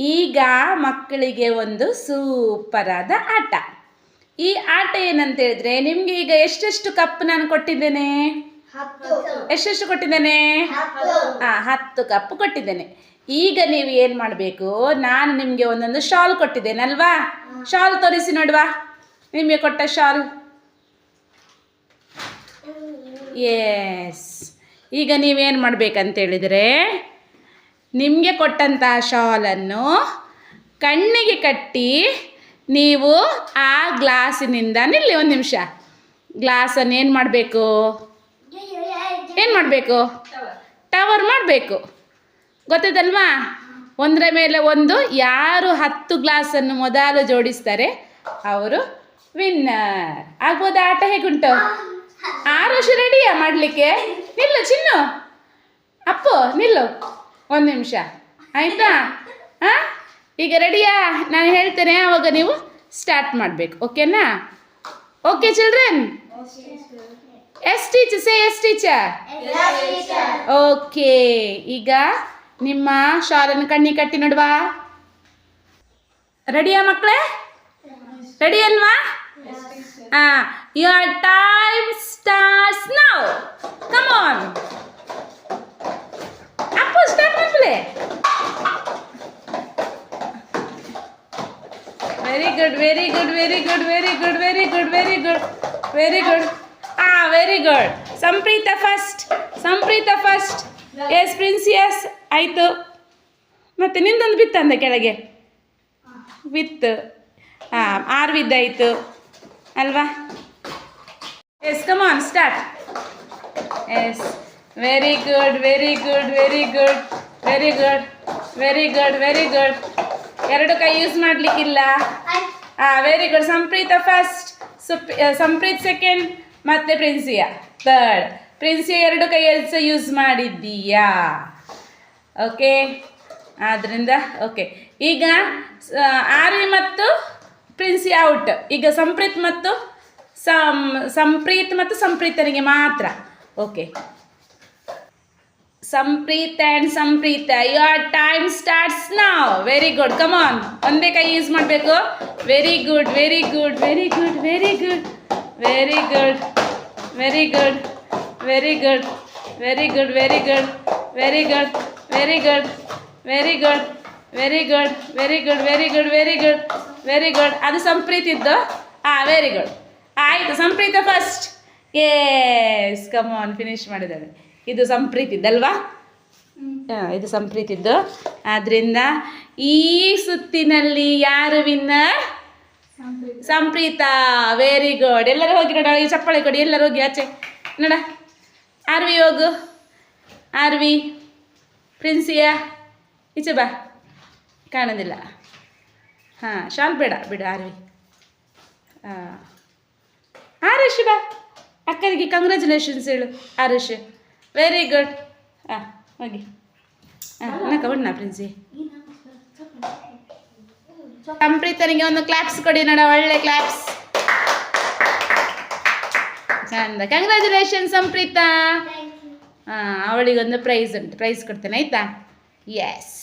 ಈಗ ಮಕ್ಕಳಿಗೆ ಒಂದು ಸೂಪರಾದ ಆಟ. ಈ ಆಟ ಏನಂತ ಹೇಳಿದ್ರೆ ನಿಮಗೆ ಈಗ ಎಷ್ಟೆಷ್ಟು ಕಪ್ ನಾನು ಕೊಟ್ಟಿದ್ದೇನೆ? ಎಷ್ಟೆಷ್ಟು ಕೊಟ್ಟಿದ್ದೇನೆ? ಹಾ ಹತ್ತು ಕಪ್ ಕೊಟ್ಟಿದ್ದೇನೆ. ಈಗ ನೀವು ಏನು ಮಾಡಬೇಕು? ನಾನು ನಿಮಗೆ ಒಂದೊಂದು ಶಾಲ್ ಕೊಟ್ಟಿದ್ದೇನೆ ಅಲ್ವಾ? ಶಾಲ್ ತೋರಿಸಿ ನೋಡುವ. ನಿಮಗೆ ಕೊಟ್ಟ ಶಾಲ್? ಎಸ್ ಈಗ ನೀವೇನು ಮಾಡ್ಬೇಕಂತ ಹೇಳಿದರೆ ನಿಮಗೆ ಕೊಟ್ಟಂತಹ ಶಾಲನ್ನು ಕಣ್ಣಿಗೆ ಕಟ್ಟಿ ನೀವು ಆ ಗ್ಲಾಸಿನಿಂದ ನಿಲ್ಲಿ ಒಂದು ನಿಮಿಷ. ಗ್ಲಾಸನ್ನು ಏನು ಮಾಡಬೇಕು? ಏನು ಮಾಡಬೇಕು? ಟವರ್ ಮಾಡಬೇಕು. ಗೊತ್ತದಲ್ವಾ? ಒಂದರ ಮೇಲೆ ಒಂದು, ಯಾರು ಹತ್ತು ಗ್ಲಾಸನ್ನು ಮೊದಲು ಜೋಡಿಸ್ತಾರೆ, ಅವರು ವಿನ್ನರ್. ಆಗ್ಬೋದಾ? ಆಟ ಹೇಗುಂಟು? ಆರು ವರ್ಷ ರೆಡಿಯಾ ಮಾಡಲಿಕ್ಕೆ? ನಿಲ್ಲು, ಚಿನ್ನು. ಅಪ್ಪು, ನಿಲ್ಲು. ಒಂದು ನಿಮಿಷ. ಆಯಿತಾ? ಹಾಂ ಈಗ ರೆಡಿಯಾ ನಾನು ಹೇಳ್ತೇನೆ ಆವಾಗ ನೀವು ಸ್ಟಾರ್ಟ್ ಮಾಡಬೇಕು ಓಕೆನಾ okay children yes teacher say yes teacher okay ಈಗ ನಿಮ್ಮ ಶಾಲನ್ನು ಕಣ್ಣಿ ಕಟ್ಟಿ ನೋಡುವ. ರೆಡಿಯಾ ಮಕ್ಕಳೇ ರೆಡಿ ಅಲ್ವಾ? ಹಾಂ your time starts now come on Appu start ಮಕ್ಕಳೇ very good very good very good very good very good very good very good ಆ very good Sampreeta first Sampreeta first yes ಪ್ರಿನ್ಸಿಯಸ್ ಆಯಿತು ಮತ್ತೆ ನಿಂದೊಂದು ಬಿತ್ತಂದ ಕೆಳಗೆ ವಿತ್ ಹಾಂ ಆಯಿತು ಅಲ್ವಾ yes come on start yes very good very good very good very good very good very good ಎರಡು ಕೈ ಯೂಸ್ ಮಾಡ್ಲಿಕ್ಕಿಲ್ಲ. ಹಾಂ ವೆರಿ ಗುಡ್ ಸಂಪ್ರೀತ ಫಸ್ಟ್ ಸುಪ್ ಸಂಪ್ರೀತ್ ಸೆಕೆಂಡ್ ಮತ್ತೆ ಪ್ರಿನ್ಸಿಯಾ ಥರ್ಡ್ ಪ್ರಿನ್ಸಿಯಾ ಎರಡು ಕೈ ಎಲ್ಸ ಯೂಸ್ ಮಾಡಿದ್ದೀಯಾ? ಓಕೆ ಆದ್ದರಿಂದ ಓಕೆ ಈಗ ಆರ್ವಿ ಮತ್ತು ಪ್ರಿನ್ಸಿ ಔಟ್ ಈಗ ಸಂಪ್ರೀತ್ ಮತ್ತು ಸಂಪ್ರೀತ್ ಮತ್ತು ಸಂಪ್ರೀತನಿಗೆ ಮಾತ್ರ. Okay Samprith and Samprita your time starts now very good come on ಒಂದೇ ಕೈ ಯೂಸ್ ಮಾಡಬೇಕು very good very good very good very good very good very good very good very good very good very good very good very good very good very good very good very good very good ಅದು ಸಂಪ್ರೀತ್ ಇದ್ದು ಹಾಂ very good ಆಯಿತು Samprita first yes come on finish ಮಾಡಿದ್ದಾಳೆ ಇದು ಸಂಪ್ರೀತಿದ್ದಲ್ವಾ? ಇದು ಸಂಪ್ರೀತಿದ್ದು. ಆದ್ದರಿಂದ ಈ ಸುತ್ತಿನಲ್ಲಿ ಯಾರು ವಿನ್ನರ್? ಸಂಪ್ರೀತ. ವೆರಿ ಗುಡ್ ಎಲ್ಲರೂ ಹೋಗಿ ನೋಡ ಈ ಚಪ್ಪಾಳೆ ಕೊಡಿ. ಎಲ್ಲರೂ ಹೋಗಿ ಆಚೆ. ನೋಡ ಆರ್ವಿ ಹೋಗು. ಆರ್ವಿ ಪ್ರಿನ್ಸಿಯಾ ಈಚೆ ಬಾ. ಕಾಣೋದಿಲ್ಲ. ಹಾಂ ಶಾಲ್ ಬೇಡ ಬಿಡು ಆರ್ವಿ. ಹಾಂ. ಆರುಷ್ ಬಾ. ಅಕ್ಕನಿಗೆ ಕಂಗ್ರ್ಯಾಚುಲೇಷನ್ಸ್ ಹೇಳು ಆರುಷ್. ವೆರಿ ಗುಡ್ ಹಾಂ ಹೋಗಿ. ಹಾಂ ಬಣ್ಣ ಪ್ರಿನ್ಸಿ. ಸಂಪ್ರೀತನಿಗೆ ಒಂದು ಕ್ಲಾಪ್ಸ್ ಕೊಡಿ ನೋಡ ಒಳ್ಳೆ ಕ್ಲಾಪ್ಸ್ ಚಂದ. ಕಂಗ್ರ್ಯಾಚುಲೇಷನ್ ಸಂಪ್ರೀತಾ ಹಾಂ ಅವಳಿಗೊಂದು ಪ್ರೈಸ್ ಉಂಟು. ಪ್ರೈಸ್ ಕೊಡ್ತೇನೆ ಆಯ್ತಾ? ಎಸ್